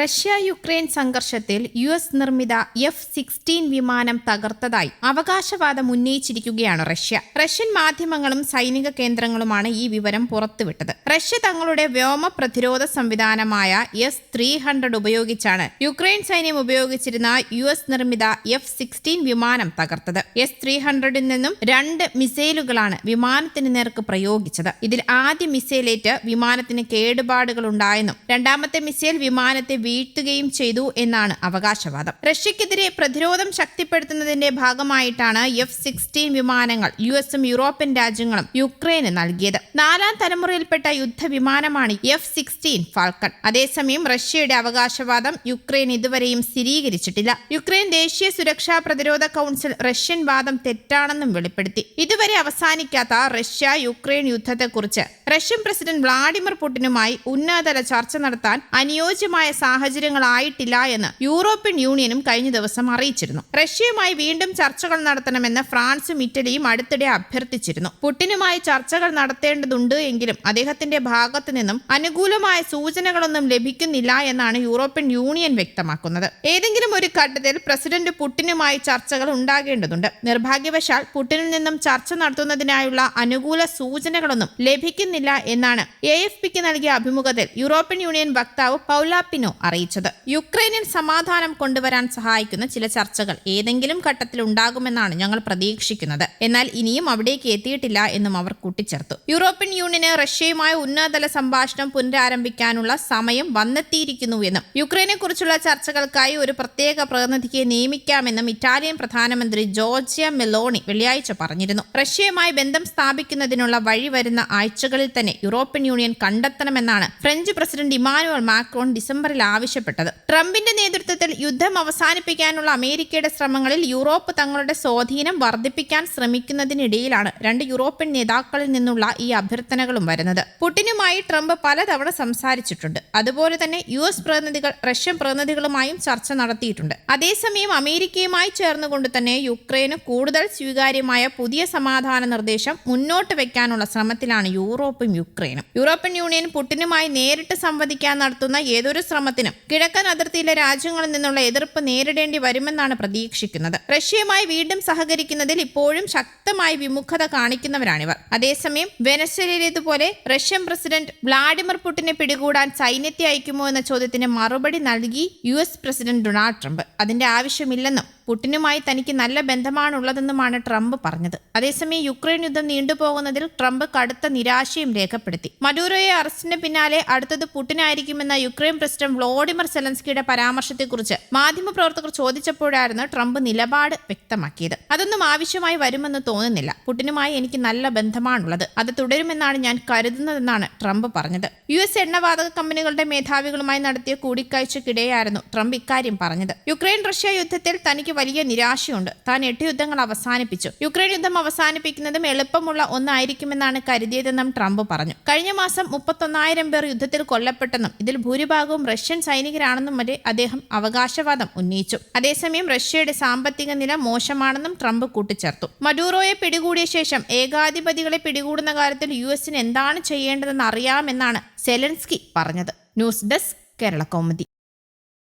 Russia Ukraine സംഘർഷത്തിൽ U S നിർമ്മിത F sixteen വിമാനം തകർത്തതായി അവകാശവാദം ഉന്നയിച്ചിരിക്കുകയാണ് റഷ്യ. റഷ്യൻ മാധ്യമങ്ങളും സൈനിക കേന്ദ്രങ്ങളുമാണ് ഈ വിവരം പുറത്തുവിട്ടത്. റഷ്യ തങ്ങളുടെ വ്യോമ പ്രതിരോധ സംവിധാനമായ എസ് ത്രീ ഹൺഡ്രഡ് ഉപയോഗിച്ചാണ് യുക്രൈൻ സൈന്യം ഉപയോഗിച്ചിരുന്ന യു എസ് നിർമ്മിത എഫ് സിക്സ്റ്റീൻ വിമാനം തകർത്തത്. എസ് ത്രീ ഹൺഡ്രഡിൽ നിന്നും രണ്ട് മിസൈലുകളാണ് വിമാനത്തിന് നേർക്ക് പ്രയോഗിച്ചത്. ഇതിൽ ആദ്യ മിസൈലേറ്റ് വിമാനത്തിന് കേടുപാടുകൾ ഉണ്ടായെന്നും രണ്ടാമത്തെ മിസൈൽ വിമാനത്തെ വീഴ്ത്തുകയും ചെയ്തു എന്നാണ് അവകാശവാദം. റഷ്യക്കെതിരെ പ്രതിരോധം ശക്തിപ്പെടുത്തുന്നതിന്റെ ഭാഗമായിട്ടാണ് എഫ് സിക്സ്റ്റീൻ വിമാനങ്ങൾ യു എസും യൂറോപ്യൻ രാജ്യങ്ങളും യുക്രൈന് നൽകിയത്. നാലാം തലമുറയിൽപ്പെട്ട യുദ്ധവിമാനമാണ് എഫ് സിക്സ്റ്റീൻ ഫാൽക്കൺ. അതേസമയം റഷ്യയുടെ അവകാശവാദം യുക്രൈൻ ഇതുവരെയും സ്ഥിരീകരിച്ചിട്ടില്ല. യുക്രൈൻ ദേശീയ സുരക്ഷാ പ്രതിരോധ കൗൺസിൽ റഷ്യൻ വാദം തെറ്റാണെന്നും വെളിപ്പെടുത്തി. ഇതുവരെ അവസാനിക്കാത്ത റഷ്യ യുക്രൈൻ യുദ്ധത്തെക്കുറിച്ച് റഷ്യൻ പ്രസിഡന്റ് വ്ളാഡിമിർ പുടിനുമായി ഉന്നതതല ചർച്ച നടത്താൻ അനുയോജ്യമായ സാഹചര്യങ്ങളായിട്ടില്ല എന്ന് യൂറോപ്യൻ യൂണിയനും കഴിഞ്ഞ ദിവസം അറിയിച്ചിരുന്നു. റഷ്യയുമായി വീണ്ടും ചർച്ചകൾ നടത്തണമെന്ന് ഫ്രാൻസും ഇറ്റലിയും അടുത്തിടെ അഭ്യർത്ഥിച്ചിരുന്നു. പുടിനുമായി ചർച്ചകൾ നടത്തേണ്ടതുണ്ട് എങ്കിലും അദ്ദേഹത്തിന്റെ ഭാഗത്തു നിന്നും അനുകൂലമായ സൂചനകളൊന്നും ലഭിക്കുന്നില്ല എന്നാണ് യൂറോപ്യൻ യൂണിയൻ വ്യക്തമാക്കുന്നത്. ഏതെങ്കിലും ഒരു ഘട്ടത്തിൽ പ്രസിഡന്റ് പുടിനുമായി ചർച്ചകൾ ഉണ്ടാകേണ്ടതുണ്ട്. നിർഭാഗ്യവശാൽ പുടിനിൽ നിന്നും ചർച്ച നടത്തുന്നതിനായുള്ള അനുകൂല സൂചനകളൊന്നും ലഭിക്കുന്നില്ല എന്നാണ് എ എഫ് പിക്ക് നൽകിയ അഭിമുഖത്തിൽ യൂറോപ്യൻ യൂണിയൻ വക്താവ് പൗലാപ്പിനോ അറിയിച്ചത്. യുക്രൈനിൽ സമാധാനം കൊണ്ടുവരാൻ സഹായിക്കുന്ന ചില ചർച്ചകൾ ഏതെങ്കിലും ഘട്ടത്തിൽ ഉണ്ടാകുമെന്നാണ് ഞങ്ങൾ പ്രതീക്ഷിക്കുന്നത്. എന്നാൽ ഇനിയും അവിടേക്ക് എത്തിയിട്ടില്ല എന്നും അവർ കൂട്ടിച്ചേർത്തു. യൂറോപ്യൻ യൂണിയന് റഷ്യയുമായി ഉന്നതതല സംഭാഷണം പുനരാരംഭിക്കാനുള്ള സമയം വന്നെത്തിയിരിക്കുന്നു എന്നും യുക്രൈനെ കുറിച്ചുള്ള ചർച്ചകൾക്കായി ഒരു പ്രത്യേക പ്രതിനിധിയെ നിയമിക്കാമെന്നും ഇറ്റാലിയൻ പ്രധാനമന്ത്രി ജോർജിയ മെലോണി വെള്ളിയാഴ്ച പറഞ്ഞിരുന്നു. റഷ്യയുമായി ബന്ധം സ്ഥാപിക്കുന്നതിനുള്ള വഴി വരുന്ന ആഴ്ചകളിൽ തന്നെ യൂറോപ്യൻ യൂണിയൻ കണ്ടെത്തണമെന്നാണ് ഫ്രഞ്ച് പ്രസിഡന്റ് ഇമാനുവൽ മാക്രോൺ ഡിസംബറിൽ ആവശ്യപ്പെട്ടത്. ട്രംപിന്റെ നേതൃത്വത്തിൽ യുദ്ധം അവസാനിപ്പിക്കാനുള്ള അമേരിക്കയുടെ ശ്രമങ്ങളിൽ യൂറോപ്പ് തങ്ങളുടെ സ്വാധീനം വർദ്ധിപ്പിക്കാൻ ശ്രമിക്കുന്നതിനിടയിലാണ് രണ്ട് യൂറോപ്യൻ നേതാക്കളിൽ നിന്നുള്ള ഈ അഭ്യർത്ഥനകളും വരുന്നത്. പുടിനുമായി ട്രംപ് പലതവണ സംസാരിച്ചിട്ടുണ്ട്. അതുപോലെ തന്നെ യു എസ് പ്രതിനിധികൾ റഷ്യൻ പ്രതിനിധികളുമായും ചർച്ച നടത്തിയിട്ടുണ്ട്. അതേസമയം അമേരിക്കയുമായി ചേർന്നുകൊണ്ട് തന്നെ യുക്രൈന് കൂടുതൽ സ്വീകാര്യമായ പുതിയ സമാധാന നിർദ്ദേശം മുന്നോട്ട് വെക്കാനുള്ള ശ്രമത്തിലാണ് യൂറോപ്പും യുക്രൈനും. യൂറോപ്യൻ യൂണിയൻ പുടിനുമായി നേരിട്ട് സംവദിക്കാൻ നടത്തുന്ന ഏതൊരു ശ്രമത്തിനും കിഴക്കൻ അതിർത്തിയിലെ രാജ്യങ്ങളിൽ നിന്നുള്ള എതിർപ്പ് നേരിടേണ്ടി വരുമെന്നാണ് പ്രതീക്ഷിക്കുന്നത്. റഷ്യയുമായി വീണ്ടും സഹകരിക്കുന്നതിൽ ഇപ്പോഴും ശക്തമായി വിമുഖത കാണിക്കുന്നവരാണിവർ. അതേസമയം വെനസ്വലയിലേതുപോലെ റഷ്യൻ പ്രസിഡന്റ് വ്ളാഡിമിർ പുടിനെ പിടികൂടാൻ സൈന്യത്തെ അയക്കുമോ എന്ന ചോദ്യത്തിന് മറുപടി നൽകി യു പ്രസിഡന്റ് ഡൊണാൾഡ് ട്രംപ്. അതിന്റെ ആവശ്യമില്ലെന്നും പുടിനുമായി തനിക്ക് നല്ല ബന്ധമാണുള്ളതെന്നുമാണ് ട്രംപ് പറഞ്ഞത്. അതേസമയം യുക്രൈൻ യുദ്ധം നീണ്ടുപോകുന്നതിൽ ട്രംപ് കടുത്ത നിരാശയും രേഖപ്പെടുത്തി. മഡൂറോയെ അറസ്റ്റിന് പിന്നാലെ അടുത്തത് പുടിനായിരിക്കുമെന്ന യുക്രൈൻ പ്രസിഡന്റ് വ്ളോഡിമിർ സെലൻസ്കിയുടെ പരാമർശത്തെക്കുറിച്ച് മാധ്യമപ്രവർത്തകർ ചോദിച്ചപ്പോഴായിരുന്നു ട്രംപ് നിലപാട് വ്യക്തമാക്കിയത്. അതൊന്നും ആവശ്യമായി വരുമെന്ന് തോന്നുന്നില്ല. പുടിനുമായി എനിക്ക് നല്ല ബന്ധമാണുള്ളത്. അത് തുടരുമെന്നാണ് ഞാൻ കരുതുന്നതെന്നാണ് ട്രംപ് പറഞ്ഞത്. യു എസ് എണ്ണവാതക കമ്പനികളുടെ മേധാവികളുമായി നടത്തിയ കൂടിക്കാഴ്ചക്കിടെയായിരുന്നു ട്രംപ് ഇക്കാര്യം പറഞ്ഞത്. യുക്രൈൻ റഷ്യ യുദ്ധത്തിൽ തനിക്ക് വലിയ നിരാശയുണ്ട്. താൻ എട്ട് യുദ്ധങ്ങൾ അവസാനിപ്പിച്ചു. യുക്രൈൻ യുദ്ധം അവസാനിപ്പിക്കുന്നതും എളുപ്പമുള്ള ഒന്നായിരിക്കുമെന്നാണ് കരുതിയതെന്നും ട്രംപ് പറഞ്ഞു. കഴിഞ്ഞ മാസം മുപ്പത്തൊന്നായിരം പേർ യുദ്ധത്തിൽ കൊല്ലപ്പെട്ടെന്നും ഇതിൽ ഭൂരിഭാഗവും റഷ്യൻ സൈനികരാണെന്നും വരെ അദ്ദേഹം അവകാശവാദം ഉന്നയിച്ചു. അതേസമയം റഷ്യയുടെ സാമ്പത്തിക നില മോശമാണെന്നും ട്രംപ് കൂട്ടിച്ചേർത്തു. മഡൂറോയെ പിടികൂടിയ ശേഷം ഏകാധിപതികളെ പിടികൂടുന്ന കാര്യത്തിൽ യു എസിന് എന്താണ് ചെയ്യേണ്ടതെന്ന് അറിയാമെന്നാണ് സെലൻസ്കി പറഞ്ഞത്. News desk Kerala Kaumudi